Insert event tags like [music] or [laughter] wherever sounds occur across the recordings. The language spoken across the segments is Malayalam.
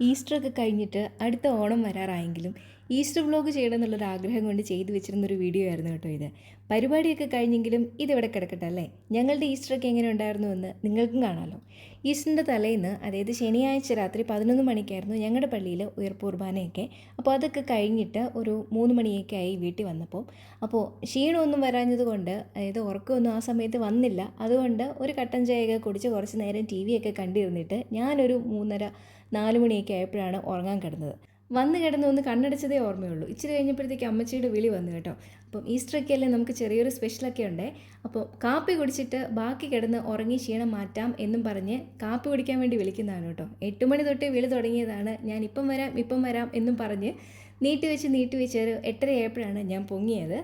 ഈസ്റ്റർ ഒക്കെ കഴിഞ്ഞിട്ട് അടുത്ത ഓണം വരാറായെങ്കിലും ഈസ്റ്റർ വ്ലോഗ് ചെയ്യണം എന്നുള്ളൊരു ആഗ്രഹം കൊണ്ട് ചെയ്തു വെച്ചിരുന്നൊരു വീഡിയോ ആയിരുന്നു കേട്ടോ ഇത്. പരിപാടിയൊക്കെ കഴിഞ്ഞെങ്കിലും ഇതിവിടെ കിടക്കട്ടെ അല്ലേ? ഞങ്ങളുടെ ഈസ്റ്റർ ഒക്കെ എങ്ങനെ ഉണ്ടായിരുന്നു എന്ന് നിങ്ങൾക്കും കാണാമല്ലോ ഈസ്റ്ററിന്റെ തലേന്ന് അതായത് ശനിയാഴ്ച രാത്രി പതിനൊന്ന് മണിക്കായിരുന്നു ഞങ്ങളുടെ പള്ളിയിൽ ഉയർപ്പ് കുർബാനയൊക്കെ അപ്പോൾ അതൊക്കെ കഴിഞ്ഞിട്ട് ഒരു മൂന്ന് മണിയൊക്കെ ആയി വീട്ടിൽ വന്നപ്പോൾ. അപ്പോൾ ക്ഷീണമൊന്നും വരാഞ്ഞതുകൊണ്ട് അതായത് ഉറക്കമൊന്നും ആ സമയത്ത് വന്നില്ല. അതുകൊണ്ട് ഒരു കട്ടൻ ചായയൊക്കെ കുടിച്ച് കുറച്ച് നേരം ടി വിയൊക്കെ കണ്ടിരുന്നിട്ട് ഞാനൊരു മൂന്നര നാല് മണിയൊക്കെ ആയപ്പോഴാണ് ഉറങ്ങാൻ കിടന്നത്. വന്ന് കിടന്ന് ഒന്ന് കണ്ണടച്ചതേ ഓർമ്മയുള്ളൂ. ഇച്ചിരി കഴിഞ്ഞപ്പോഴത്തേക്ക് അമ്മച്ചിയുടെ വിളി വന്നു കേട്ടോ. അപ്പം ഈസ്റ്ററൊക്കെ അല്ലേ നമുക്ക് ചെറിയൊരു സ്പെഷ്യലൊക്കെ ഉണ്ടേ. അപ്പോൾ കാപ്പി കുടിച്ചിട്ട് ബാക്കി കിടന്ന് ഉറങ്ങി ക്ഷീണം മാറ്റാം എന്നും പറഞ്ഞ് കാപ്പി കുടിക്കാൻ വേണ്ടി വിളിക്കുന്നതാണ് കേട്ടോ. എട്ട് മണി തൊട്ട് വിളി തുടങ്ങിയതാണ്. ഞാൻ ഇപ്പം വരാം ഇപ്പം വരാം എന്നും പറഞ്ഞ് നീട്ടി വെച്ച് നീട്ടി വെച്ച് ഒരു എട്ടരയായപ്പോഴാണ് ഞാൻ പൊങ്ങിയത്.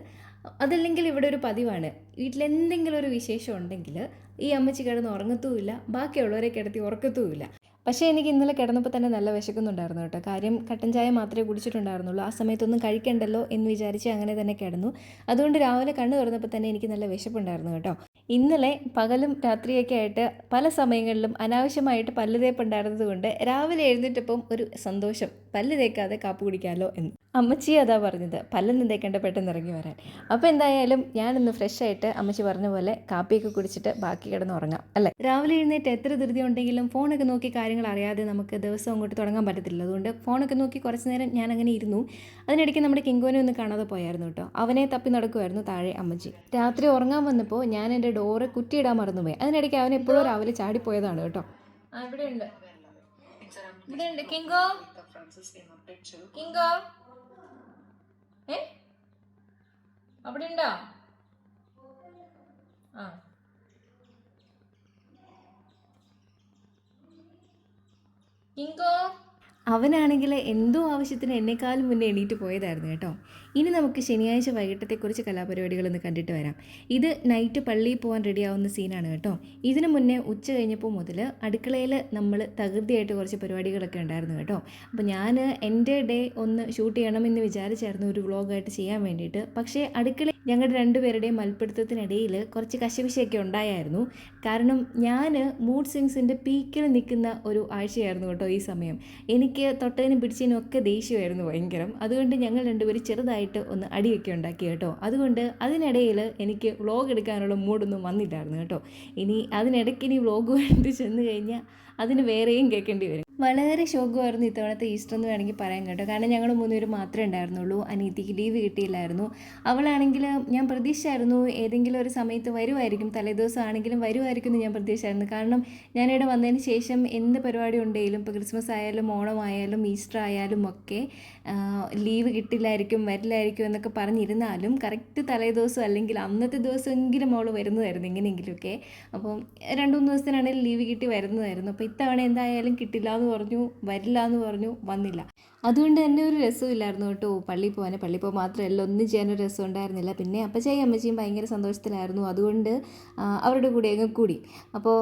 അതല്ലെങ്കിൽ ഇവിടെ ഒരു പതിവാണ്. വീട്ടിലെന്തെങ്കിലും ഒരു വിശേഷം ഉണ്ടെങ്കിൽ ഈ അമ്മച്ചി കിടന്ന് ഉറങ്ങത്തുമില്ല. ബാക്കിയുള്ളവരെ കിടത്തി ഉറക്കത്തുമില്ല. പക്ഷേ എനിക്ക് ഇന്നലെ കിടന്നപ്പോൾ തന്നെ നല്ല വിശക്കുന്നുണ്ടായിരുന്നു കേട്ടോ. കാര്യം കട്ടൻ ചായ മാത്രമേ കുടിച്ചിട്ടുണ്ടായിരുന്നുള്ളൂ. ആ സമയത്തൊന്നും കഴിക്കണ്ടല്ലോ എന്ന് വിചാരിച്ച് അങ്ങനെ തന്നെ കിടന്നു. അതുകൊണ്ട് രാവിലെ കണ്ണു തുറന്നപ്പോൾ തന്നെ എനിക്ക് നല്ല വിശപ്പുണ്ടായിരുന്നു കേട്ടോ. ഇന്നലെ പകലും രാത്രിയൊക്കെ ആയിട്ട് പല സമയങ്ങളിലും അനാവശ്യമായിട്ട് പല്ല് തേപ്പുണ്ടായിരുന്നത് രാവിലെ എഴുന്നേറ്റപ്പം ഒരു സന്തോഷം. പല്ല് തേക്കാതെ കാപ്പി കുടിക്കാമല്ലോ എന്ന്. അമ്മച്ചി അതാ പറഞ്ഞത് പല്ലൊന്നും തേക്കേണ്ട പെട്ടെന്ന് ഇറങ്ങി വരാൻ. അപ്പോൾ എന്തായാലും ഞാനൊന്ന് ഫ്രഷ് ആയിട്ട് അമ്മച്ചി പറഞ്ഞ പോലെ കാപ്പിയൊക്കെ കുടിച്ചിട്ട് ബാക്കി കിടന്ന് ഉറങ്ങാം അല്ലേ? രാവിലെ എഴുന്നേറ്റ് എത്ര ധൃതി ഉണ്ടെങ്കിലും ഫോണൊക്കെ നോക്കി കാര്യങ്ങൾ അറിയാതെ നമുക്ക് ദിവസം അങ്ങോട്ട് തുടങ്ങാൻ പറ്റത്തില്ല. അതുകൊണ്ട് ഫോണൊക്കെ നോക്കി കുറച്ച് നേരം ഞാൻ അങ്ങനെ ഇരുന്നു. അതിനിടയ്ക്ക് നമ്മുടെ കിങ്കോനെ ഒന്ന് കാണാതെ പോയായിരുന്നു കേട്ടോ. അവനെ തപ്പി നടക്കുമായിരുന്നു താഴെ അമ്മച്ചി. രാത്രി ഉറങ്ങാൻ വന്നപ്പോൾ ഞാൻ എന്റെ ഡോറ് കുറ്റിയിടാൻ മറന്നുപോയി. അതിനിടയ്ക്ക് അവൻ എപ്പോഴും രാവിലെ ചാടിപ്പോയതാണ് കേട്ടോ. ആ ഇവിടെ ഉണ്ട് ഇവിടെ ഉണ്ട് കിങ്കോ? കിങ്കോ? ഏ? അവിടെ ഉണ്ടോ ആ. കിങ്കോ? അവനാണെങ്കിൽ എന്തോ ആവശ്യത്തിന് എന്നെക്കാളും മുന്നേ എണീറ്റ് പോയതായിരുന്നു കേട്ടോ. ഇനി നമുക്ക് ശനിയാഴ്ച വൈകിട്ടത്തെക്കുറിച്ച് കലാപരിപാടികളൊന്ന് കണ്ടിട്ട് വരാം. ഇത് നൈറ്റ് പള്ളിയിൽ പോകാൻ റെഡിയാവുന്ന സീനാണ് കേട്ടോ. ഇതിനു മുന്നേ ഉച്ച കഴിഞ്ഞപ്പോൾ മുതൽ അടുക്കളയിൽ നമ്മൾ തകൃതിയായിട്ട് കുറച്ച് പരിപാടികളൊക്കെ ഉണ്ടായിരുന്നു കേട്ടോ. അപ്പോൾ ഞാൻ എന്റെ ഡേ ഒന്ന് ഷൂട്ട് ചെയ്യണമെന്ന് വിചാരിച്ചായിരുന്നു ഒരു വ്ളോഗായിട്ട് ചെയ്യാൻ വേണ്ടിയിട്ട്. പക്ഷേ അടുക്കള ഞങ്ങളുടെ രണ്ടുപേരുടെയും മൽപ്പിടുത്തത്തിനിടയിൽ കുറച്ച് കശപിശയൊക്കെ ഉണ്ടായായിരുന്നു. കാരണം ഞാൻ മൂഡ് സിങ്സിന്റെ പീക്കിൽ നിൽക്കുന്ന ഒരു ആഴ്ചയായിരുന്നു കേട്ടോ ഈ സമയം. എനിക്ക് തൊട്ടതിനും പിടിച്ചതിനും ഒക്കെ ദേഷ്യമായിരുന്നു ഭയങ്കരം. അതുകൊണ്ട് ഞങ്ങൾ രണ്ടുപേരും ചെറുതായിട്ട് ഒന്ന് അടിയൊക്കെ ഉണ്ടാക്കി കേട്ടോ. അതുകൊണ്ട് അതിനിടയിൽ എനിക്ക് വ്ളോഗ് എടുക്കാനുള്ള മൂഡൊന്നും വന്നില്ലായിരുന്നു കേട്ടോ. ഇനി അതിനിടയ്ക്ക് ഇനി വ്ളോഗ് വേണ്ടി ചെന്ന് കഴിഞ്ഞാൽ അതിന് വേറെയും കേൾക്കേണ്ടി വരും. വളരെ ശോകമായിരുന്നു ഇത്തവണത്തെ ഈസ്റ്റർ എന്ന് വേണമെങ്കിൽ പറയാൻ കേട്ടോ. കാരണം ഞങ്ങൾ മൂന്നുപേരും മാത്രമേ ഉണ്ടായിരുന്നുള്ളൂ. അനീതിക്ക് ലീവ് കിട്ടിയില്ലായിരുന്നു. അവളാണെങ്കിൽ ഞാൻ പ്രതീക്ഷിച്ചായിരുന്നു ഏതെങ്കിലും ഒരു സമയത്ത് വരുമായിരിക്കും തലേദിവസം ആണെങ്കിലും വരുമായിരിക്കും എന്ന് ഞാൻ പ്രതീക്ഷിച്ചായിരുന്നു. കാരണം ഞാനിവിടെ വന്നതിന് ശേഷം എന്ത് പരിപാടി ഉണ്ടെങ്കിലും ഇപ്പോൾ ക്രിസ്മസ് ആയാലും ഓണം ആയാലും ഈസ്റ്റർ ആയാലും ഒക്കെ ലീവ് കിട്ടില്ലായിരിക്കും വരില്ലായിരിക്കും എന്നൊക്കെ പറഞ്ഞിരുന്നാലും കറക്റ്റ് തലേദിവസം അല്ലെങ്കിൽ അന്നത്തെ ദിവസമെങ്കിലും അവൾ വരുന്നതായിരുന്നു എങ്ങനെയെങ്കിലുമൊക്കെ അപ്പം രണ്ട് മൂന്ന് ദിവസത്തിനാണെങ്കിൽ ലീവ് കിട്ടി വരുന്നതായിരുന്നു. അപ്പോൾ ഇത്തവണ എന്തായാലും കിട്ടില്ല എന്ന് പറഞ്ഞു വരില്ല എന്ന് പറഞ്ഞു വന്നില്ല. അതുകൊണ്ട് തന്നെ ഒരു രസമില്ലായിരുന്നു കേട്ടോ പള്ളി പോകാൻ പള്ളി പോകാൻ മാത്രമല്ല ഒന്നും ചെയ്യാനൊരു രസം ഉണ്ടായിരുന്നില്ല പിന്നെ അപ്പച്ചയും അമ്മച്ചിയും ഭയങ്കര സന്തോഷത്തിലായിരുന്നു. അതുകൊണ്ട് അവരുടെ കൂടെ അങ്ങ് കൂടി. അപ്പോൾ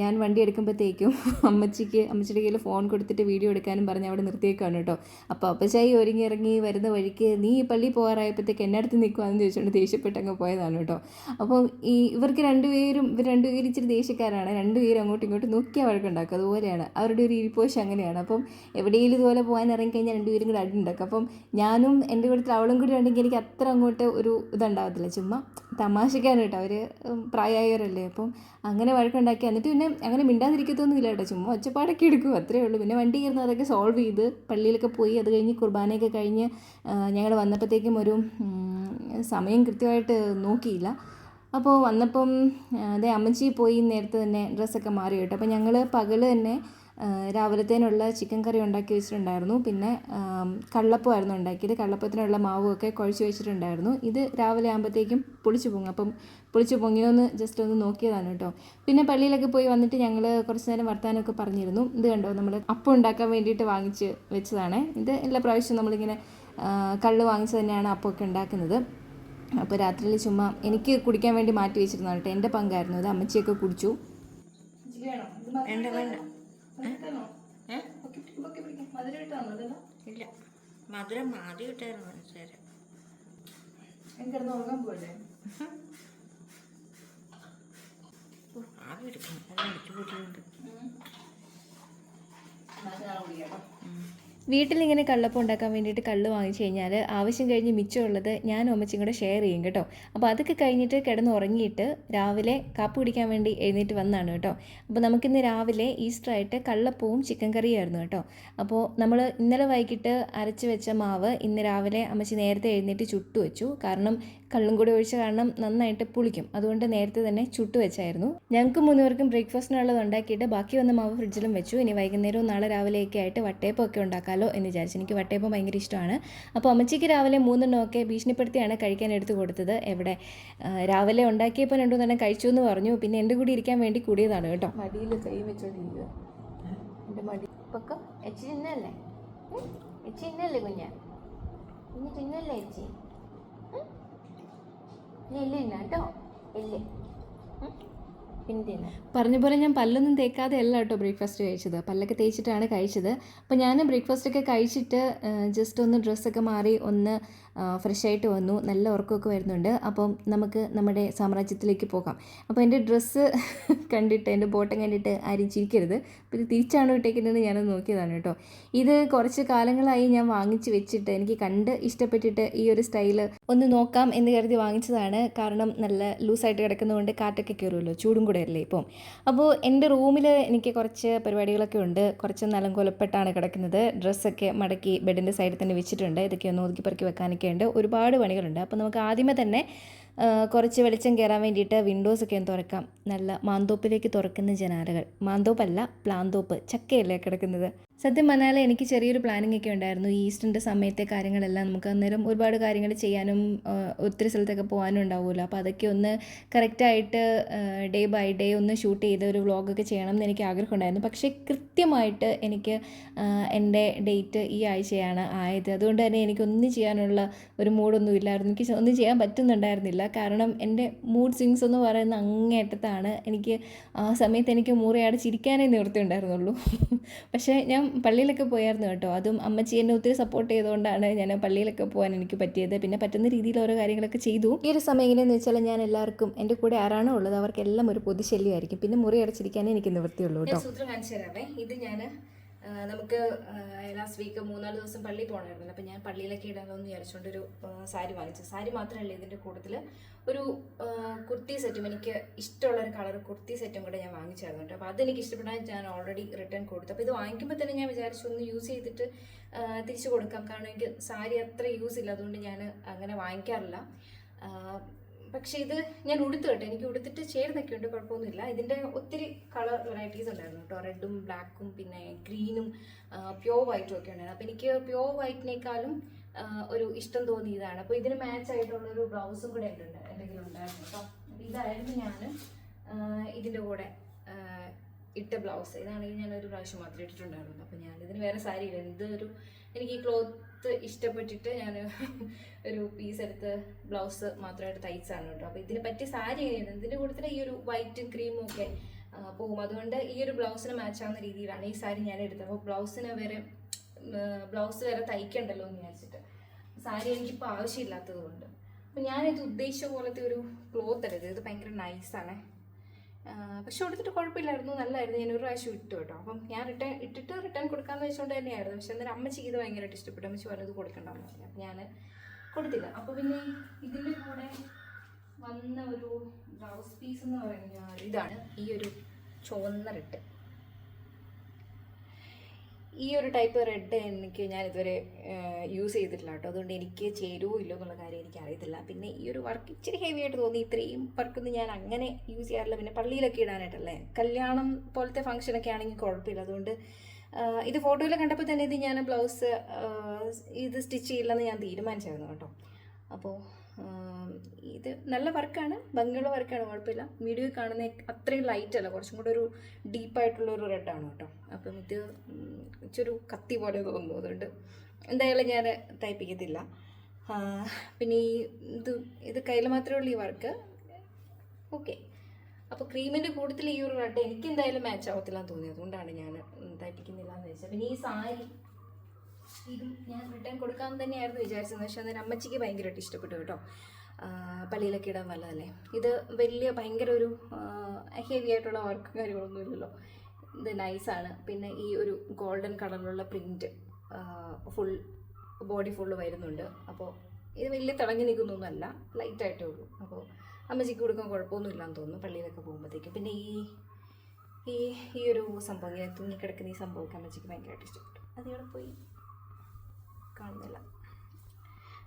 ഞാൻ വണ്ടി എടുക്കുമ്പോഴത്തേക്കും [laughs] അമ്മച്ചിക്ക് അമ്മച്ചിയുടെ കയ്യിൽ ഫോൺ കൊടുത്തിട്ട് വീഡിയോ എടുക്കാനും പറഞ്ഞ് അവിടെ നിർത്തിയേക്കാണ് കേട്ടോ. അപ്പോൾ അപ്പച്ചായി ഒരുങ്ങി ഇറങ്ങി വരുന്ന വഴിക്ക് നീ പള്ളി പോകാറായപ്പോഴത്തേക്ക് എന്നെ അടുത്ത് നിൽക്കുവാന്ന് ചോദിച്ചുകൊണ്ട് ദേഷ്യപ്പെട്ട് അങ്ങ് പോയതാണ് കേട്ടോ. അപ്പോൾ ഈ ഇവർക്ക് രണ്ടുപേരും ഇവർ രണ്ടുപേരും ഇച്ചിരി ദേഷ്യക്കാരാണ്. രണ്ടുപേരും അങ്ങോട്ടും ഇങ്ങോട്ടും നോക്കിയാൽ വഴക്കുണ്ടാക്കും. അതുപോലെയാണ്. അവരുടെ ഒരു ഇരിപ്പോശം അങ്ങനെയാണ്. അപ്പം എവിടെയെങ്കിലും ഇതുപോലെ പോകാൻ ഇറങ്ങിക്കഴിഞ്ഞാൽ രണ്ടുപേരും കൂടെ അടിയുണ്ടാക്കും അപ്പം ഞാനും എന്റെ കൂടെ അവളും കൂടി ഉണ്ടെങ്കിൽ എനിക്ക് അത്ര അങ്ങോട്ട് ഒരു ഇതുണ്ടാവത്തില്ല. ചുമ്മാ തമാശക്കാണ് കേട്ടോ. അവർ പ്രായമായവരല്ലേ. അപ്പം അങ്ങനെ വഴക്കുണ്ടാക്കി. എന്നിട്ട് പിന്നെ അങ്ങനെ മിണ്ടാതിരിക്കത്തൊന്നും ഇല്ല കേട്ടോ. ചുമ്മാ ഒച്ചപ്പാടൊക്കെ എടുക്കും. അത്രേ ഉള്ളൂ. പിന്നെ വണ്ടി കയറുന്ന അതൊക്കെ സോൾവ് ചെയ്ത് പള്ളിയിലൊക്കെ പോയി അത് കഴിഞ്ഞ് കുർബാനയൊക്കെ കഴിഞ്ഞ് ഞങ്ങൾ വന്നപ്പോഴത്തേക്കും ഒരു സമയം കൃത്യമായിട്ട് നോക്കിയില്ല. അപ്പോൾ വന്നപ്പം അതേ അമ്മച്ചി പോയി നേരത്തെ തന്നെ ഡ്രസ്സൊക്കെ മാറി കേട്ടോ. അപ്പോൾ ഞങ്ങൾ പകൽ തന്നെ രാവിലത്തേനുള്ള ചിക്കൻ കറി ഉണ്ടാക്കി വെച്ചിട്ടുണ്ടായിരുന്നു. പിന്നെ കള്ളപ്പമായിരുന്നു ഉണ്ടാക്കിയത്. കള്ളപ്പത്തിനുള്ള മാവൊക്കെ ഒക്കെ കുഴച്ച് വെച്ചിട്ടുണ്ടായിരുന്നു. ഇത് രാവിലെ ആകുമ്പോഴത്തേക്കും പുളിച്ചു പൊങ്ങും. അപ്പം പുളിച്ചു പൊങ്ങിയോ എന്ന് ജസ്റ്റ് ഒന്ന് നോക്കിയതാണ് കേട്ടോ. പിന്നെ പള്ളിയിലൊക്കെ പോയി വന്നിട്ട് ഞങ്ങൾ കുറച്ച് നേരം വർത്താനമൊക്കെ പറഞ്ഞിരുന്നു. ഇത് കണ്ടോ? നമ്മൾ അപ്പം ഉണ്ടാക്കാൻ വേണ്ടിയിട്ട് വാങ്ങിച്ച് വെച്ചതാണ്. ഇത് എല്ലാ പ്രാവശ്യവും നമ്മളിങ്ങനെ കള്ള് വാങ്ങിച്ച് തന്നെയാണ് അപ്പമൊക്കെ ഉണ്ടാക്കുന്നത്. അപ്പോൾ രാത്രിയിൽ ചുമ്മാ എനിക്ക് കുടിക്കാൻ വേണ്ടി മാറ്റി വെച്ചിരുന്നു കേട്ടോ. എന്റെ പങ്കായിരുന്നു. അത് അമ്മച്ചിയൊക്കെ കുടിച്ചു. വേണ്ട വേണ്ട? ഇല്ല. മധുരം ആദ്യം ഇട്ടായിരുന്നു മനസ്സിലായി ആവി എടുക്കണം. അടിച്ചു കൂട്ടിയുണ്ട് വീട്ടിലിങ്ങനെ കള്ളപ്പം ഉണ്ടാക്കാൻ വേണ്ടിയിട്ട് കള്ള് വാങ്ങിച്ചു കഴിഞ്ഞാൽ ആവശ്യം കഴിഞ്ഞ് മിച്ചമുള്ളത് ഞാൻ അമ്മച്ചും കൂടെ ഷെയർ ചെയ്യും കേട്ടോ. അപ്പോൾ അതൊക്കെ കഴിഞ്ഞിട്ട് കിടന്ന് ഉറങ്ങിയിട്ട് രാവിലെ കാപ്പ് കുടിക്കാൻ വേണ്ടി എഴുന്നേറ്റ് വന്നാണ് കേട്ടോ. അപ്പോൾ നമുക്കിന്ന് രാവിലെ ഈസ്റ്റർ ആയിട്ട് കള്ളപ്പവും ചിക്കൻ കറിയായിരുന്നു കേട്ടോ. അപ്പോൾ നമ്മൾ ഇന്നലെ വൈകിട്ട് അരച്ച് വെച്ച മാവ് ഇന്ന് രാവിലെ അമ്മച്ചി നേരത്തെ എഴുന്നേറ്റ് ചുട്ടു വെച്ചു. കാരണം കള്ളും കൂടി ഒഴിച്ച കാരണം നന്നായിട്ട് പുളിക്കും. അതുകൊണ്ട് നേരത്തെ തന്നെ ചുട്ടു വെച്ചായിരുന്നു. ഞങ്ങൾക്ക് മൂന്നുപേർക്കും ബ്രേക്ക്ഫാസ്റ്റിനുള്ളത് ഉണ്ടാക്കിയിട്ട് ബാക്കി വന്ന മാവ് ഫ്രിഡ്ജിലും വെച്ചു. ഇനി വൈകുന്നേരവും നാളെ രാവിലെയൊക്കെ ആയിട്ട് വട്ടയപ്പമൊക്കെ ഉണ്ടാക്കാമല്ലോ എന്ന് വിചാരിച്ചു. എനിക്ക് വട്ടയപ്പം ഭയങ്കര ഇഷ്ടമാണ്. അപ്പോൾ അമ്മച്ചിക്ക് രാവിലെ മൂന്നെണ്ണമൊക്കെ ഭീഷണിപ്പെടുത്തിയാണ് കഴിക്കാൻ എടുത്തു കൊടുത്തത്. എവിടെ? രാവിലെ ഉണ്ടാക്കിയപ്പോൾ തന്നെ കഴിച്ചു എന്ന് പറഞ്ഞു. പിന്നെ എന്റെ കൂടി ഇരിക്കാൻ വേണ്ടി കൂടിയതാണ് കേട്ടോ. മടിയിൽ കൈ വെച്ചോണ്ടിരിക്കുക എച്ചി എച്ചി കുഞ്ഞ? കുഞ്ഞ് തിന്നല്ലേ എച്ചി? എല്ല് തിന്നാ കേട്ടോ. എല്ല് പറഞ്ഞ പോലെ ഞാൻ പല്ലൊന്നും തേക്കാതെ അല്ല കേട്ടോ ബ്രേക്ക്ഫാസ്റ്റ് കഴിച്ചത്. പല്ലൊക്കെ തേച്ചിട്ടാണ് കഴിച്ചത്. അപ്പോൾ ഞാൻ ബ്രേക്ക്ഫാസ്റ്റ് ഒക്കെ കഴിച്ചിട്ട് ജസ്റ്റ് ഒന്ന് ഡ്രസ്സൊക്കെ മാറി ഒന്ന് ഫ്രഷ് ആയിട്ട് വന്നു നല്ല ഉറക്കമൊക്കെ വരുന്നുണ്ട്. അപ്പം നമുക്ക് നമ്മുടെ സാമ്രാജ്യത്തിലേക്ക് പോകാം. അപ്പോൾ എന്റെ ഡ്രസ്സ് [laughs] കണ്ടിട്ട് എന്റെ ബോട്ടം കണ്ടിട്ട് ആരും ചിരിക്കരുത്. അപ്പോൾ ഇത് തിരിച്ചാണ് ഇട്ടേക്കുന്നത് ഞാനത് നോക്കിയതാണ് കേട്ടോ. ഇത് കുറച്ച് കാലങ്ങളായി ഞാൻ വാങ്ങിച്ച് വെച്ചിട്ട് എനിക്ക് കണ്ട് ഇഷ്ടപ്പെട്ടിട്ട് ഈ ഒരു സ്റ്റൈൽ ഒന്ന് നോക്കാം എന്ന് കരുതി വാങ്ങിച്ചതാണ്. കാരണം നല്ല ലൂസായിട്ട് കിടക്കുന്നതുകൊണ്ട് കാറ്റൊക്കെ കയറുമല്ലോ ചൂടും കൂടെ അല്ലേ ഇപ്പം. അപ്പോൾ എന്റെ റൂമിൽ എനിക്ക് കുറച്ച് പരിപാടികളൊക്കെ ഉണ്ട്. കുറച്ച് നലങ്കൊലപ്പെട്ടാണ് കിടക്കുന്നത്. ഡ്രസ്സൊക്കെ മടക്കി ബെഡിന്റെ സൈഡിൽ തന്നെ വെച്ചിട്ടുണ്ട്. ഇതൊക്കെ ഒന്ന് ഒതുക്കി പറക്കി വെക്കാനൊക്കെ ഉണ്ട് ഒരുപാട് പണികളുണ്ട്. അപ്പോൾ നമുക്ക് ആദ്യമേ തന്നെ കുറച്ച് വെളിച്ചം കയറാൻ വേണ്ടിയിട്ട് വിൻഡോസ് ഒക്കെ ഒന്ന് തുറക്കാം. നല്ല മാന്തോപ്പിലേക്ക് തുറക്കുന്ന ജനാലകൾ. മാന്തോപ്പല്ല പ്ലാന്തോപ്പ്. ചക്കയല്ലേ കിടക്കുന്നത്. സത്യം പറഞ്ഞാൽ എനിക്ക് ചെറിയൊരു പ്ലാനിംഗ് ഒക്കെ ഉണ്ടായിരുന്നു. ഈ ഈസ്റ്ററിന്റെ സമയത്തെ കാര്യങ്ങളെല്ലാം നമുക്ക് അന്നേരം ഒരുപാട് കാര്യങ്ങൾ ചെയ്യാനും ഒത്തിരി സ്ഥലത്തൊക്കെ പോകാനും ഉണ്ടാവുമല്ലോ. അപ്പോൾ അതൊക്കെ ഒന്ന് കറക്റ്റായിട്ട് ഡേ ബൈ ഡേ ഒന്ന് ഷൂട്ട് ചെയ്ത് ഒരു വ്ളോഗൊക്കെ ചെയ്യണം എന്ന് എനിക്ക് ആഗ്രഹമുണ്ടായിരുന്നു. പക്ഷേ കൃത്യമായിട്ട് എനിക്ക് എന്റെ ഡേറ്റ് ഈ ആഴ്ചയാണ് ആയത്. അതുകൊണ്ട് തന്നെ എനിക്കൊന്നും ചെയ്യാനുള്ള ഒരു മൂഡൊന്നും ഇല്ലായിരുന്നു. എനിക്ക് ഒന്നും ചെയ്യാൻ പറ്റുന്നുണ്ടായിരുന്നില്ല. കാരണം എന്റെ മൂഡ് സ്വിങ്സ് എന്ന് പറയുന്ന അങ്ങേയറ്റത്താണ്. എനിക്ക് ആ സമയത്ത് എനിക്ക് മൂറയാട് ചിരിക്കാനേ നിവൃത്തി ഉണ്ടായിരുന്നുള്ളൂ. [laughs] പക്ഷേ ഞാൻ പള്ളിയിലൊക്കെ പോയായിരുന്നു കേട്ടോ. അതും അമ്മച്ചി എന്നെ ഒത്തിരി സപ്പോർട്ട് ചെയ്തുകൊണ്ടാണ് ഞാൻ പള്ളിയിലൊക്കെ പോകാൻ എനിക്ക് പറ്റിയത്. പിന്നെ പറ്റുന്ന രീതിയിൽ ഓരോ കാര്യങ്ങളൊക്കെ ചെയ്തു. ഈ ഒരു സമയം എങ്ങനെയെന്ന് വെച്ചാൽ ഞാൻ എല്ലാവർക്കും എന്റെ കൂടെ ആരാണോ ഉള്ളത് അവർക്കെല്ലാം ഒരു പൊതുശല്യമായിരിക്കും പിന്നെ മുറി അടച്ചിരിക്കാനേ എനിക്ക് നിവൃത്തിയുള്ളൂ കേട്ടോ. സൂത്രം കാണിച്ചു തരാമേ. ഇത് ഞാൻ നമുക്ക് ലാസ്റ്റ് വീക്ക് മൂന്നാൽ ദിവസം പള്ളിയിൽ പോകണമായിരുന്നു അപ്പോൾ ഞാൻ പള്ളിയിലൊക്കെ ഇടാമെന്ന് വിചാരിച്ചുകൊണ്ടൊരു സാരി വാങ്ങിച്ചു. സാരി മാത്രമല്ല ഇതിന്റെ കൂട്ടത്തിൽ ഒരു കുർത്തി സെറ്റും എനിക്ക് ഇഷ്ടമുള്ള ഒരു കളർ കുർത്തി സെറ്റും കൂടെ ഞാൻ വാങ്ങിച്ചായിരുന്നു കേട്ടോ. അപ്പോൾ അതെനിക്ക് ഇഷ്ടപ്പെടാൻ ഞാൻ ഓൾറെഡി റിട്ടേൺ കൊടുത്തു. അപ്പോൾ ഇത് വാങ്ങിക്കുമ്പോൾ തന്നെ ഞാൻ വിചാരിച്ചു ഒന്ന് യൂസ് ചെയ്തിട്ട് തിരിച്ചു കൊടുക്കാം. കാരണം എനിക്ക് സാരി അത്ര യൂസ് ഇല്ല. അതുകൊണ്ട് ഞാൻ അങ്ങനെ വാങ്ങിക്കാറില്ല. പക്ഷേ ഇത് ഞാൻ ഉടുത്തു കേട്ടോ. എനിക്ക് ഉടുത്തിട്ട് ചേർന്നൊക്കെ ഉണ്ട് കുഴപ്പമൊന്നുമില്ല. ഇതിന്റെ ഒത്തിരി കളർ വെറൈറ്റീസ് ഉണ്ടായിരുന്നു കേട്ടോ. റെഡും ബ്ലാക്കും പിന്നെ ഗ്രീനും പ്യോർ വൈറ്റും ഒക്കെ ഉണ്ടായിരുന്നു. അപ്പോൾ എനിക്ക് പ്യോർ വൈറ്റിനേക്കാളും ഒരു ഇഷ്ടം തോന്നിയതാണ് അപ്പോൾ ഇതിന് മാച്ച് ആയിട്ടുള്ള ഒരു ബ്ലൗസും കൂടെ എന്റെ കയ്യിലുണ്ടായിരുന്നു കേട്ടോ. അപ്പോൾ ഇതായിരുന്നു ഞാൻ ഇതിന്റെ കൂടെ ഇട്ട ബ്ലൗസ് ഇതാണെങ്കിൽ ഞാൻ ഒരു പ്രാവശ്യം മാത്രമേ ഇട്ടിട്ടുണ്ടായിരുന്നു. അപ്പോൾ ഞാൻ ഇതിന് വേറെ സാരി ഇല്ല എന്തൊരു എനിക്ക് ഈ ക്ലോത്ത് ഇഷ്ടപ്പെട്ടിട്ട് ഞാൻ ഒരു പീസ് എടുത്ത് ബ്ലൗസ് മാത്രമായിട്ട് തയ്ച്ചാണ് കേട്ടോ. അപ്പോൾ ഇതിന് പറ്റിയ സാരി ഇതിന്റെ കൂട്ടത്തിൽ ഈ ഒരു വൈറ്റും ക്രീമും ഒക്കെ പോകും. അതുകൊണ്ട് ഈ ഒരു ബ്ലൗസിന് മാച്ച് ആവുന്ന രീതിയിലാണ് ഈ സാരി ഞാൻ എടുത്തത്. അപ്പോൾ ബ്ലൗസിന് വേറെ ബ്ലൗസ് വേറെ തയ്ക്കണ്ടല്ലോ എന്ന് വിചാരിച്ചിട്ട്. സാരി എനിക്കിപ്പോൾ ആവശ്യമില്ലാത്തത് കൊണ്ട്. അപ്പോൾ ഞാനിത് ഉദ്ദേശിച്ച പോലത്തെ ഒരു ക്ലോത്ത് എടുത്തത് ഇത് ഭയങ്കര നൈസാണ് പക്ഷെ കൊടുത്തിട്ട് കുഴപ്പമില്ലായിരുന്നു. നല്ലായിരുന്നു. ഞാൻ ഒരു പ്രാവശ്യം ഇട്ടു കേട്ടോ. അപ്പം ഞാൻ റിട്ടേൺ ഇട്ടിട്ട് റിട്ടേൺ കൊടുക്കാമെന്ന് വെച്ചുകൊണ്ട് തന്നെയായിരുന്നു. പക്ഷെ അന്നേരം അമ്മച്ചിക്ക് ഇത് ഭയങ്കരമായിട്ട് ഇഷ്ടപ്പെട്ടു. അമ്മച്ചി പറഞ്ഞത് കൊടുക്കണ്ടെന്ന് പറഞ്ഞു. അപ്പം ഞാൻ കൊടുത്തില്ല. അപ്പോൾ പിന്നെ ഇതിന്റെ കൂടെ വന്ന ഒരു ബ്ലൗസ് പീസ് എന്ന് പറഞ്ഞാൽ ഇതാണ്. ഈ ഒരു ചുവന്ന റെഡ് ഈ ഒരു ടൈപ്പ് റെഡ് എനിക്ക് ഞാൻ ഇതുവരെ യൂസ് ചെയ്തിട്ടില്ല കേട്ടോ. അതുകൊണ്ട് എനിക്ക് ചേരുവോ ഇല്ലോ എന്നുള്ള കാര്യം എനിക്ക് അറിയത്തില്ല. പിന്നെ ഈ ഒരു വർക്ക് ഇച്ചിരി ഹെവി ആയിട്ട് തോന്നി. ഇത്രയും വർക്കൊന്നും ഞാൻ അങ്ങനെ യൂസ് ചെയ്യാറില്ല. പിന്നെ പള്ളിയിലൊക്കെ ഇടാനായിട്ടല്ലേ? കല്യാണം പോലത്തെ ഫംഗ്ഷനൊക്കെ ആണെങ്കിൽ കുഴപ്പമില്ല. അതുകൊണ്ട് ഇത് ഫോട്ടോയിൽ കണ്ടപ്പോൾ തന്നെ ഇത് ഞാൻ ബ്ലൗസ് ഇത് സ്റ്റിച്ച് ചെയ്യില്ലെന്ന് ഞാൻ തീരുമാനിച്ചായിരുന്നു കേട്ടോ. അപ്പോൾ ഇത് നല്ല വർക്കാണ് ഭംഗിയുള്ള വർക്കാണ് കുഴപ്പമില്ല. വീഡിയോ കാണുന്ന അത്രയും ലൈറ്റ് അല്ല കുറച്ചും കൂടെ ഒരു ഡീപ്പായിട്ടുള്ള ഒരു റെഡാണ് കേട്ടോ. അപ്പം ഇത് ഇച്ചൊരു കത്തി പോലെ തോന്നുന്നു അതുകൊണ്ട് എന്തായാലും ഞാൻ തയ്പ്പിക്കത്തില്ല പിന്നെ ഈ ഇത് ഇത് കയ്യിൽ മാത്രമേ ഉള്ളൂ ഈ വർക്ക് ഓക്കെ അപ്പോൾ ക്രീമിന്റെ കൂട്ടത്തിൽ ഈ ഒരു റെഡ് എനിക്ക് എന്തായാലും മാച്ച് ആവത്തില്ല എന്ന് തോന്നി. അതുകൊണ്ടാണ് ഞാൻ തയ്പ്പിക്കുന്നില്ല എന്ന് വെച്ചാൽ പിന്നെ ഈ സാരി ഇതും ഞാൻ റിട്ടേൺ കൊടുക്കാമെന്ന് തന്നെയായിരുന്നു വിചാരിച്ചത്. പക്ഷേ അന്നേരം അമ്മച്ചിക്ക് ഭയങ്കരമായിട്ട് ഇഷ്ടപ്പെട്ടു കേട്ടോ. പള്ളിയിലൊക്കെ ഇടാൻ നല്ലതല്ലേ ഇത് വലിയ ഭയങ്കര ഒരു ഹെവി ആയിട്ടുള്ള വർക്ക് കാര്യങ്ങളൊന്നും ഇല്ലല്ലോ. ഇത് നൈസാണ് പിന്നെ ഈ ഒരു ഗോൾഡൻ കളറിലുള്ള പ്രിന്റ് ഫുൾ ബോഡി ഫുൾ വരുന്നുണ്ട്. അപ്പോൾ ഇത് വലിയ തിളങ്ങി നിൽക്കുന്നൊന്നുമല്ല. ലൈറ്റായിട്ടേ ഉള്ളൂ. അപ്പോൾ അമ്മച്ചിക്ക് കൊടുക്കാൻ കുഴപ്പമൊന്നുമില്ലാന്ന് തോന്നുന്നു പള്ളിയിലൊക്കെ പോകുമ്പോഴത്തേക്കും. പിന്നെ ഈ ഈ ഈ ഒരു സംഭവം ഇങ്ങനെ തുന്നിക്കിടക്കുന്ന ഈ സംഭവമൊക്കെ അമ്മച്ചിക്ക് ഭയങ്കരമായിട്ട് ഇഷ്ടപ്പെട്ടു. അതിവിടെ പോയി? കാണുന്നില്ല.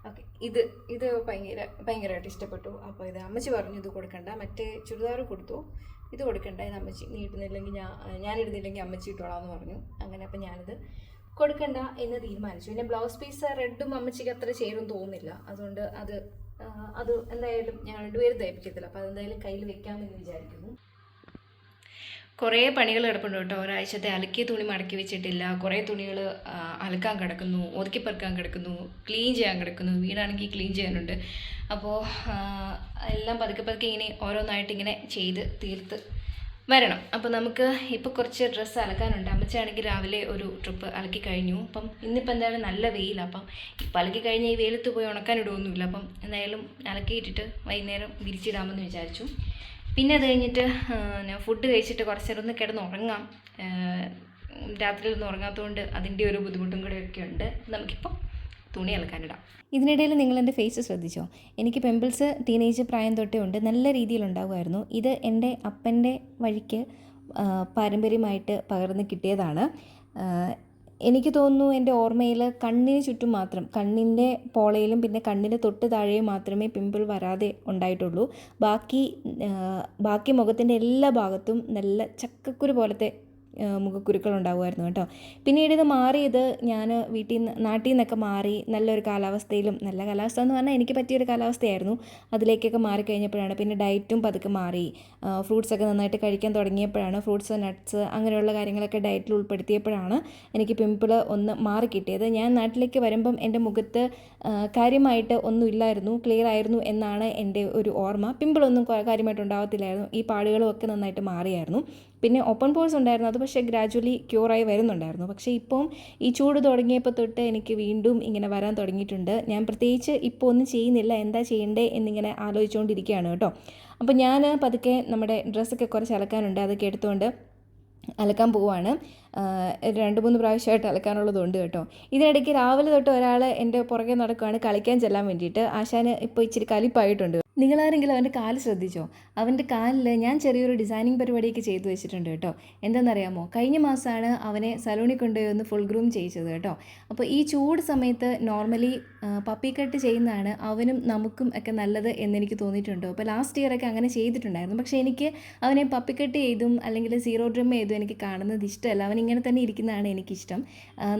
ഓക്കെ ഇത് ഇത് ഭയങ്കര ഭയങ്കരമായിട്ട് ഇഷ്ടപ്പെട്ടു. അപ്പോൾ ഇത് അമ്മച്ചി പറഞ്ഞു ഇത് കൊടുക്കണ്ട. മറ്റേ ചുരിദാർ കൊടുത്തു. ഇത് കൊടുക്കണ്ട. ഇത് അമ്മച്ചി നീ ഇടുന്നില്ലെങ്കിൽ ഞാൻ ഞാൻ ഇടുന്നില്ലെങ്കിൽ അമ്മച്ചി ഇട്ടോളാന്ന് പറഞ്ഞു. അങ്ങനെ അപ്പം ഞാനിത് കൊടുക്കണ്ട എന്ന് തീരുമാനിച്ചു. പിന്നെ ബ്ലൗസ് പീസ് റെഡും അമ്മച്ചിക്ക് അത്ര ചേരും തോന്നുന്നില്ല. അതുകൊണ്ട് അത് അത് എന്തായാലും ഞങ്ങൾ രണ്ടുപേരും തയ്പ്പിക്കത്തില്ല അപ്പോൾ അതെന്തായാലും കയ്യിൽ വെക്കാമെന്ന് വിചാരിക്കുന്നു. കുറേ പണികൾ കിടപ്പുണ്ട് കേട്ടോ. ഒരാഴ്ചത്തെ അലക്കിയ തുണി മടക്കി വെച്ചിട്ടില്ല. കുറേ തുണികൾ അലക്കാൻ കിടക്കുന്നു ഒതുക്കി പെറുക്കാൻ കിടക്കുന്നു ക്ലീൻ ചെയ്യാൻ കിടക്കുന്നു. വീടാണെങ്കിൽ ക്ലീൻ ചെയ്യാനുണ്ട്. അപ്പോൾ എല്ലാം പതുക്കെ പതുക്കെ ഇങ്ങനെ ഓരോന്നായിട്ട് ഇങ്ങനെ ചെയ്ത് തീർത്ത് വരണം. അപ്പോൾ നമുക്ക് ഇപ്പോൾ കുറച്ച് ഡ്രസ്സ് അലക്കാനുണ്ട്. അമ്മച്ചാണെങ്കിൽ രാവിലെ ഒരു ട്രിപ്പ് അലക്കി കഴിഞ്ഞു. അപ്പം ഇന്നിപ്പോൾ എന്തായാലും നല്ല വെയിലാണ് അപ്പം ഇപ്പം അലക്കി കഴിഞ്ഞാൽ ഈ വെയിലത്ത് പോയി ഉണക്കാൻ ഇടുമൊന്നുമില്ല അപ്പം എന്തായാലും അലക്കിയിട്ടിട്ട് വൈകുന്നേരം വിരിച്ചിടാമെന്ന് വിചാരിച്ചു. പിന്നെ അത് കഴിഞ്ഞിട്ട് ഫുഡ് കഴിച്ചിട്ട് കുറച്ച് നേരം ഒന്ന് കിടന്ന് ഉറങ്ങാം രാത്രി ഒന്ന് ഉറങ്ങാത്തതുകൊണ്ട് അതിന്റെ ഒരു ബുദ്ധിമുട്ടും കൂടെയൊക്കെ ഉണ്ട്. നമുക്കിപ്പോൾ തുണി അലക്കാനിടാം. ഇതിനിടയിൽ നിങ്ങൾ എന്റെ ഫേസ് ശ്രദ്ധിച്ചോ? എനിക്ക് പിമ്പിൾസ് ടീനേജ് പ്രായം തൊട്ടേ ഉണ്ട്. നല്ല രീതിയിൽ ഉണ്ടാകുമായിരുന്നു ഇത് എന്റെ അപ്പന്റെ വഴിക്ക് പാരമ്പര്യമായിട്ട് പകർന്ന് കിട്ടിയതാണ്. എനിക്ക് തോന്നുന്നു എന്റെ ഓർമ്മയിൽ കണ്ണിന് ചുറ്റും മാത്രം കണ്ണിന്റെ പോളയിലും പിന്നെ കണ്ണിന്റെ തൊട്ട് താഴെയും മാത്രമേ പിമ്പിൾ വരാതെ ഉണ്ടായിട്ടുള്ളൂ. ബാക്കി ബാക്കി മുഖത്തിന്റെ എല്ലാ ഭാഗത്തും നല്ല ചക്കക്കുരു പോലത്തെ മുഖക്കുരുക്കൾ ഉണ്ടാകുമായിരുന്നു കേട്ടോ. പിന്നീട് ഇത് മാറിയത് ഞാൻ വീട്ടിൽ നിന്ന് നാട്ടിൽ നിന്നൊക്കെ മാറി നല്ലൊരു കാലാവസ്ഥയിലും നല്ല കാലാവസ്ഥ എന്ന് പറഞ്ഞാൽ എനിക്ക് പറ്റിയൊരു കാലാവസ്ഥയായിരുന്നു. അതിലേക്കൊക്കെ മാറിക്കഴിഞ്ഞപ്പോഴാണ് പിന്നെ ഡയറ്റും പതുക്കെ മാറി. ഫ്രൂട്ട്സൊക്കെ നന്നായിട്ട് കഴിക്കാൻ തുടങ്ങിയപ്പോഴാണ് ഫ്രൂട്ട്സ് നട്ട്സ് അങ്ങനെയുള്ള കാര്യങ്ങളൊക്കെ ഡയറ്റിൽ ഉൾപ്പെടുത്തിയപ്പോഴാണ് എനിക്ക് പിമ്പിൾ ഒന്ന് മാറി കിട്ടിയത്. ഞാൻ നാട്ടിലേക്ക് വരുമ്പം എന്റെ മുഖത്ത് കാര്യമായിട്ട് ഒന്നും ഇല്ലായിരുന്നു ക്ലിയർ ആയിരുന്നു എന്നാണ് എന്റെ ഒരു ഓർമ്മ. പിമ്പിളൊന്നും കാര്യമായിട്ട് ഉണ്ടാകത്തില്ലായിരുന്നു ഈ പാടുകളും ഒക്കെ നന്നായിട്ട് മാറിയായിരുന്നു. പിന്നെ ഓപ്പൺ പോഴ്സ് ഉണ്ടായിരുന്നു. അത് പക്ഷേ ഗ്രാജുവലി ക്യൂറായി വരുന്നുണ്ടായിരുന്നു. പക്ഷേ ഇപ്പം ഈ ചൂട് തുടങ്ങിയപ്പോൾ തൊട്ട് എനിക്ക് വീണ്ടും ഇങ്ങനെ വരാൻ തുടങ്ങിയിട്ടുണ്ട്. ഞാൻ പ്രത്യേകിച്ച് ഇപ്പോൾ ഒന്നും ചെയ്യുന്നില്ല. എന്താ ചെയ്യണ്ടേ എന്നിങ്ങനെ ആലോചിച്ചുകൊണ്ടിരിക്കുകയാണ് കേട്ടോ. അപ്പോൾ ഞാൻ പതുക്കെ നമ്മുടെ ഡ്രസ്സൊക്കെ കുറച്ച് അലക്കാനുണ്ട്. അതൊക്കെ എടുത്തുകൊണ്ട് അലക്കാൻ ആഹ് രണ്ട് മൂന്ന് പ്രാവശ്യമായിട്ട് അലക്കാനുള്ളതുണ്ട് കേട്ടോ. ഇതിനിടയ്ക്ക് രാവിലെ തൊട്ട് ഒരാൾ എന്റെ പുറകെ നടക്കുകയാണ് കളിക്കാൻ ചെല്ലാൻ വേണ്ടിയിട്ട്. ആശാന് ഇപ്പോൾ ഇച്ചിരി കലിപ്പായിട്ടുണ്ട്. നിങ്ങളാരെങ്കിലും അവന്റെ കാൽ ശ്രദ്ധിച്ചോ? അവന്റെ കാലിൽ ഞാൻ ചെറിയൊരു ഡിസൈനിങ് പരിപാടിയൊക്കെ ചെയ്തു വെച്ചിട്ടുണ്ട് കേട്ടോ. എന്താണെന്നറിയാമോ കഴിഞ്ഞ മാസമാണ് അവനെ സലൂണിൽ കൊണ്ടുപോയി ഒന്ന് ഫുൾ ഗ്രൂം ചെയ്യിച്ചത് കേട്ടോ. അപ്പോൾ ഈ ചൂട് സമയത്ത് നോർമലി പപ്പി കട്ട് ചെയ്യുന്നതാണ് അവനും നമുക്കും ഒക്കെ നല്ലത് എന്നെനിക്ക് തോന്നിയിട്ടുണ്ട്. അപ്പോൾ ലാസ്റ്റ് ഇയറൊക്കെ അങ്ങനെ ചെയ്തിട്ടുണ്ടായിരുന്നു. പക്ഷേ എനിക്ക് അവനെ പപ്പി കട്ട് ചെയ്തും അല്ലെങ്കിൽ സീറോ ഡ്രം ചെയ്തും എനിക്ക് കാണുന്നത് ഇഷ്ടമല്ല. അവൻ ഇങ്ങനെ തന്നെ ഇരിക്കുന്നതാണ് എനിക്കിഷ്ടം.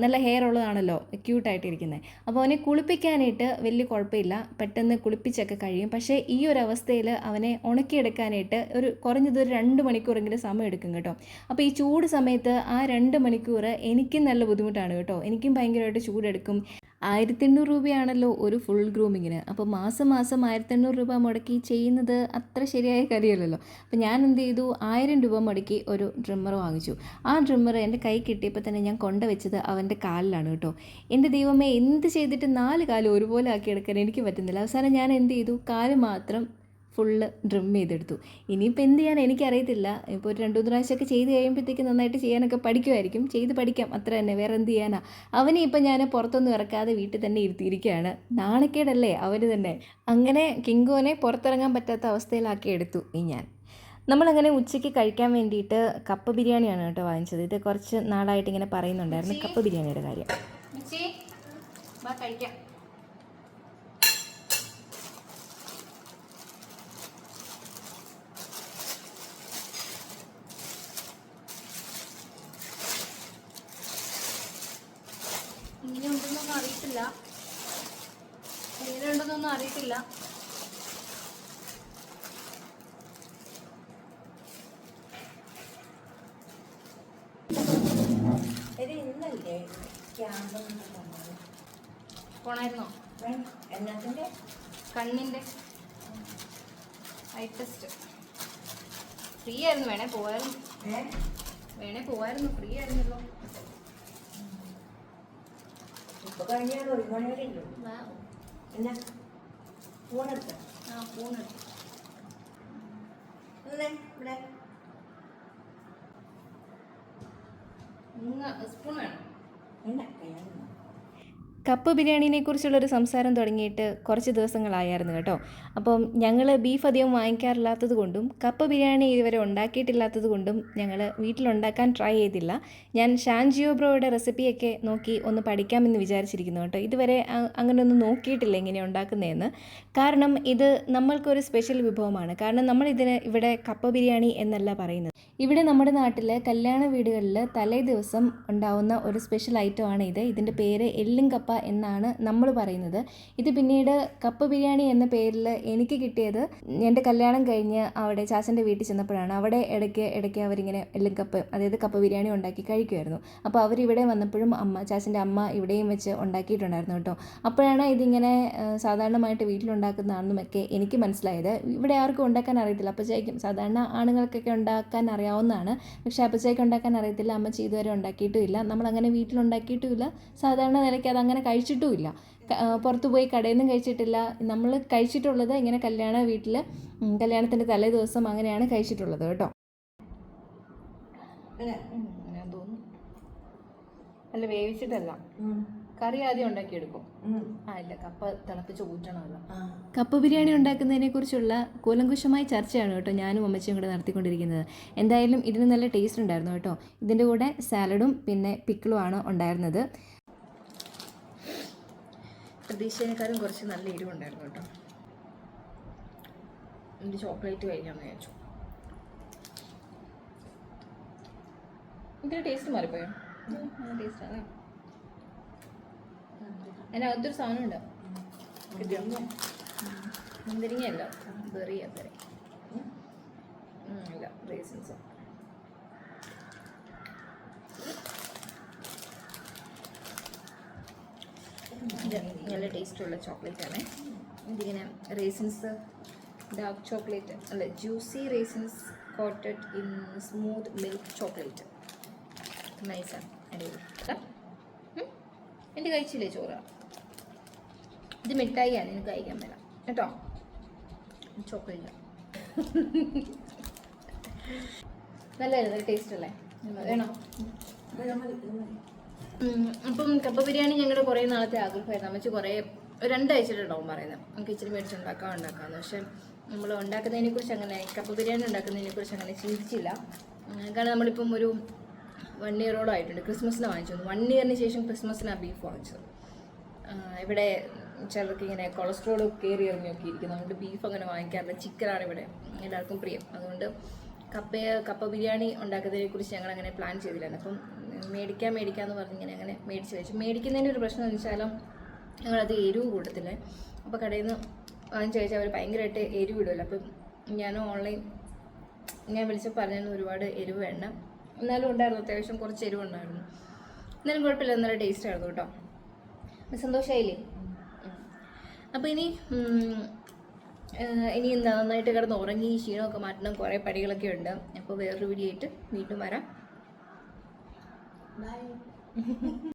നല്ല ഹെയർ ഉള്ളതാണല്ലോ ക്യൂട്ടായിട്ട് ഇരിക്കുന്നത് അപ്പോൾ അവനെ കുളിപ്പിക്കാനായിട്ട് വലിയ കുഴപ്പമില്ല. പെട്ടെന്ന് കുളിപ്പിച്ചൊക്കെ കഴിയും. പക്ഷേ ഈ ഒരു അവസ്ഥയിൽ അവനെ ഉണക്കിയെടുക്കാനായിട്ട് ഒരു കുറഞ്ഞത് ഒരു രണ്ട് മണിക്കൂറെങ്കിലും സമയം എടുക്കും കേട്ടോ. അപ്പോൾ ഈ ചൂട് സമയത്ത് ആ രണ്ട് മണിക്കൂർ എനിക്കും നല്ല ബുദ്ധിമുട്ടാണ് കേട്ടോ. എനിക്കും ഭയങ്കരമായിട്ട് ചൂടെടുക്കും. ആയിരത്തി എണ്ണൂറ് രൂപയാണല്ലോ ഒരു ഫുൾ ഗ്രൂമിങ്ങിന് അപ്പോൾ മാസം മാസം ആയിരത്തി എണ്ണൂറ് രൂപ മുടക്കി ചെയ്യുന്നത് അത്ര ശരിയായ കാര്യമല്ലല്ലോ. അപ്പോൾ ഞാൻ എന്ത് ചെയ്തു? ആയിരം രൂപ മുടക്കി ഒരു ഡ്രിമ്മർ വാങ്ങിച്ചു. ആ ഡ്രിമ്മർ എന്റെ കൈ കിട്ടിയപ്പോൾ തന്നെ ഞാൻ കൊണ്ടുവച്ചത് അവന്റെ കാലിലാണ് കേട്ടോ. എന്റെ ദൈവമേ എന്ത് ചെയ്തിട്ട് നാല് കാലം ഒരുപോലെ ആക്കി എടുക്കാൻ എനിക്ക് പറ്റുന്നില്ല. അവസാനം ഞാൻ എന്ത് ചെയ്തു? കാൽ മാത്രം ഫുള്ള് ഡ്രിം ചെയ്തെടുത്തു. ഇനിയിപ്പോൾ എന്ത് ചെയ്യാൻ എനിക്കറിയത്തില്ല. ഇപ്പോൾ ഒരു രണ്ടു മൂന്ന് പ്രാവശ്യമൊക്കെ ചെയ്ത് കഴിയുമ്പോഴത്തേക്ക് നന്നായിട്ട് ചെയ്യാനൊക്കെ പഠിക്കുമായിരിക്കും ചെയ്ത് പഠിക്കാം. അത്ര തന്നെ. വേറെ എന്ത് ചെയ്യാനാ? അവനെ ഇപ്പം ഞാൻ പുറത്തൊന്നും ഇറക്കാതെ വീട്ടിൽ തന്നെ ഇരുത്തിയിരിക്കുകയാണ്. നാണക്കേടല്ലേ? അവന് തന്നെ. അങ്ങനെ കിങ്കോനെ പുറത്തിറങ്ങാൻ പറ്റാത്ത അവസ്ഥയിലാക്കി എടുത്തു ഈ ഞാൻ. നമ്മളങ്ങനെ ഉച്ചയ്ക്ക് കഴിക്കാൻ വേണ്ടിയിട്ട് കപ്പ ബിരിയാണിയാണ് കേട്ടോ വാങ്ങിച്ചത്. ഇത് കുറച്ച് നാളായിട്ട് ഇങ്ങനെ പറയുന്നുണ്ടായിരുന്നു. കപ്പ ബിരിയാണിയുടെ കാര്യം. കഴിക്കാം ഇങ്ങനെ ഉണ്ടെന്നൊന്നും അറിയത്തില്ല എങ്ങനെ അറിയത്തില്ല ഇത് ഇന്നല്ലേ ക്യാമ്പ് പോണായിരുന്നോ? എന്നതിന്റെ കണ്ണിന്റെ. Eye test. ഫ്രീ ആയിരുന്നു വേണേ പോവായിരുന്നു. വേണേ പോവായിരുന്നു ഫ്രീ ആയിരുന്നല്ലോ. ഇപ്പൊ കഴിഞ്ഞാൽ ഒരു മണി വരെ എന്നാ? ഫോണെടുത്ത ആ ഫോണെടുത്തു ഇന്നേ ഇവിടെ. സ്പൂൺ വേണം. വേണ്ട കയ്യാൽ കപ്പ് ബിരിയാണിനെ കുറിച്ചുള്ളൊരു സംസാരം തുടങ്ങിയിട്ട് കുറച്ച് ദിവസങ്ങളായിരുന്നു കേട്ടോ. അപ്പം ഞങ്ങൾ ബീഫ് അധികം വാങ്ങിക്കാറില്ലാത്തത് കൊണ്ടും കപ്പ് ബിരിയാണി ഇതുവരെ ഉണ്ടാക്കിയിട്ടില്ലാത്തത് കൊണ്ടും ഞങ്ങൾ വീട്ടിലുണ്ടാക്കാൻ ട്രൈ ചെയ്തില്ല. ഞാൻ ഷാൻജിയോ ബ്രോയുടെ റെസിപ്പിയൊക്കെ നോക്കി ഒന്ന് പഠിക്കാമെന്ന് വിചാരിച്ചിരിക്കുന്നു കേട്ടോ. ഇതുവരെ അങ്ങനെ ഒന്നും നോക്കിയിട്ടില്ല ഇങ്ങനെ ഉണ്ടാക്കുന്നതെന്ന് കാരണം ഇത് നമ്മൾക്കൊരു സ്പെഷ്യൽ വിഭവമാണ്. കാരണം നമ്മൾ ഇതിന് ഇവിടെ കപ്പ ബിരിയാണി എന്നല്ല പറയുന്നത്. ഇവിടെ നമ്മുടെ നാട്ടിൽ കല്യാണ വീടുകളിൽ തലേ ദിവസം ഉണ്ടാവുന്ന ഒരു സ്പെഷ്യൽ ഐറ്റമാണ് ഇത്. ഇതിന്റെ പേര് എല്ലും കപ്പ എന്നാണ് നമ്മൾ പറയുന്നത്. ഇത് പിന്നീട് കപ്പ് ബിരിയാണി എന്ന പേരിൽ എനിക്ക് കിട്ടിയത് എന്റെ കല്യാണം കഴിഞ്ഞ് അവിടെ ചാച്ചന്റെ വീട്ടിൽ ചെന്നപ്പോഴാണ്. അവിടെ ഇടയ്ക്ക് ഇടയ്ക്ക് അവരിങ്ങനെ എല്ലാം കപ്പ് അതായത് കപ്പ് ബിരിയാണി ഉണ്ടാക്കി കഴിക്കുമായിരുന്നു അപ്പോൾ അവരിവിടെ വന്നപ്പോഴും അമ്മ ചാച്ചന്റെ അമ്മ ഇവിടെയും വെച്ച് ഉണ്ടാക്കിയിട്ടുണ്ടായിരുന്നു കേട്ടോ. അപ്പോഴാണ് ഇതിങ്ങനെ സാധാരണമായിട്ട് വീട്ടിലുണ്ടാക്കുന്നതാണെന്നുമൊക്കെ എനിക്ക് മനസ്സിലായത്. ഇവിടെ ആർക്കും ഉണ്ടാക്കാൻ അറിയത്തില്ല. അപ്പച്ചയ്ക്കും സാധാരണ ആണുങ്ങൾക്കൊക്കെ ഉണ്ടാക്കാൻ അറിയാവുന്നതാണ്. പക്ഷേ അപ്പച്ചയ്ക്ക് ഉണ്ടാക്കാൻ അറിയത്തില്ല. അമ്മച്ചി ഇതുവരെ ഉണ്ടാക്കിയിട്ടുമില്ല നമ്മളങ്ങനെ വീട്ടിലുണ്ടാക്കിയിട്ടുമില്ല സാധാരണ നിലയ്ക്ക് അതങ്ങനെ കഴിച്ചിട്ടുമില്ല. പുറത്തു പോയി കടയിൽ നിന്നും കഴിച്ചിട്ടില്ല. നമ്മൾ കഴിച്ചിട്ടുള്ളത് ഇങ്ങനെ കല്യാണ വീട്ടിൽ കല്യാണത്തിന്റെ തലേ ദിവസം അങ്ങനെയാണ് കഴിച്ചിട്ടുള്ളത് കേട്ടോ. അല്ല ഞാൻ തോന്നുന്നു. അല്ല വേവിച്ചിട്ടല്ല. കറി ആദ്യം ഉണ്ടാക്കി എടുക്കും ആ ഇല്ല കപ്പ തിളപ്പിച്ച് ഊറ്റണമല്ലോ. കപ്പ ബിരിയാണി ഉണ്ടാക്കുന്നതിനെ കുറിച്ചുള്ള കൂലങ്കുശമായ ചർച്ചയാണ് കേട്ടോ ഞാനും അമ്മച്ചിയും കൂടെ നടത്തിക്കൊണ്ടിരിക്കുന്നത്. എന്തായാലും ഇതിന് നല്ല ടേസ്റ്റ് ഉണ്ടായിരുന്നു കേട്ടോ. ഇതിന്റെ കൂടെ സാലഡും പിന്നെ പിക്കിളും ആണ് ഉണ്ടായിരുന്നത്. പ്രതീക്ഷയെക്കാളും കുറച്ച് നല്ല എരിവുണ്ടായിരുന്നു കേട്ടോ. എനിക്ക് ചോക്ലേറ്റ് കഴിക്കാമെന്ന് വിചാരിച്ചു. ഇതിന്റെ ടേസ്റ്റ് മാറിപ്പോയോ? ടേസ്റ്റ് ആണ്. അതിനകത്തൊരു സാധനം ഉണ്ട്. കിട്ടിയോ? മുന്തിരിങ്ങയല്ല ബെറി ബെറി ഇല്ല റേസിൻസ് ഇത് നല്ല ടേസ്റ്റുള്ള ചോക്ലേറ്റ് ആണ് ഇതിങ്ങനെ റേസിൻസ് ഡാർക്ക് ചോക്ലേറ്റ് അല്ല juicy raisins coated in smooth milk chocolate നൈസാണ്. എന്റെ കഴിച്ചില്ലേ ചോറ്? ഇത് മിഠായിയാണ് എനിക്ക് കഴിക്കാൻ മേല കേട്ടോ? ചോക്ലേറ്റ്. [laughs] നല്ല ടേസ്റ്റ് അല്ലേ? വേണോ? അപ്പം കപ്പ ബിരിയാണി ഞങ്ങളുടെ കുറേ നാളത്തെ ആഗ്രഹമായിരുന്നു. അമ്മച്ചി കുറേ രണ്ടാഴ്ചയിലുണ്ടാവും പറയുന്നത്. നമുക്ക് ഇച്ചിരി മേടിച്ചുണ്ടാക്കാം ഉണ്ടാക്കാമെന്ന് പക്ഷെ നമ്മൾ ഉണ്ടാക്കുന്നതിനെ കുറിച്ച് അങ്ങനെ കപ്പ ബിരിയാണി ഉണ്ടാക്കുന്നതിനെ കുറിച്ച് അങ്ങനെ ചിന്തിച്ചില്ല. കാരണം നമ്മളിപ്പം ഒരു വൺ ഇയറോളം ആയിട്ടുണ്ട്. ക്രിസ്മസിന് വാങ്ങിച്ചു വൺ ഇയറിന് ശേഷം ക്രിസ്മസിനാണ് ബീഫ് വാങ്ങിച്ചത്. ഇവിടെ ചിലർക്ക് ഇങ്ങനെ കൊളസ്ട്രോൾ കയറി ഇറങ്ങിയൊക്കെ ഇരിക്കും അതുകൊണ്ട് ബീഫ് അങ്ങനെ വാങ്ങിക്കാറില്ല. ചിക്കനാണ് ഇവിടെ എല്ലാവർക്കും പ്രിയം. അതുകൊണ്ട് കപ്പയെ കപ്പ ബിരിയാണി ഉണ്ടാക്കുന്നതിനെ കുറിച്ച് ഞങ്ങൾ അങ്ങനെ പ്ലാൻ ചെയ്തില്ലായിരുന്നു. അപ്പം മേടിക്കാൻ മേടിക്കാമെന്ന് പറഞ്ഞ് ഇങ്ങനെ അങ്ങനെ മേടിച്ച് വെച്ചു. മേടിക്കുന്നതിന്റെ ഒരു പ്രശ്നം എന്ന് വെച്ചാലും ഞങ്ങളത് എരിവ് കൂട്ടത്തില്ലേ അപ്പോൾ കടയിൽ നിന്ന് വാങ്ങിച്ച് കഴിച്ചാൽ അവർ ഭയങ്കരമായിട്ട് എരിവ് ഇടുമല്ലോ അപ്പം ഞാൻ ഓൺലൈൻ ഞാൻ വിളിച്ചപ്പോൾ പറഞ്ഞു ഒരുപാട് എരിവ് വേണ്ട. എന്നാലും ഉണ്ടായിരുന്നു അത്യാവശ്യം കുറച്ച് എരിവ് ഉണ്ടായിരുന്നു. എന്നാലും കുഴപ്പമില്ല നല്ല ടേസ്റ്റ് ആയിരുന്നു കേട്ടോ. സന്തോഷമായില്ലേ അപ്പോൾ ഇനി ഇനി നന്നായിട്ട് കിടന്ന് ഉറങ്ങി ക്ഷീണമൊക്കെ മാറ്റണം കുറേ പടികളൊക്കെ ഉണ്ട് അപ്പോൾ വേറൊരു വീഡിയോ ആയിട്ട് വീണ്ടും വരാം Bye. [laughs]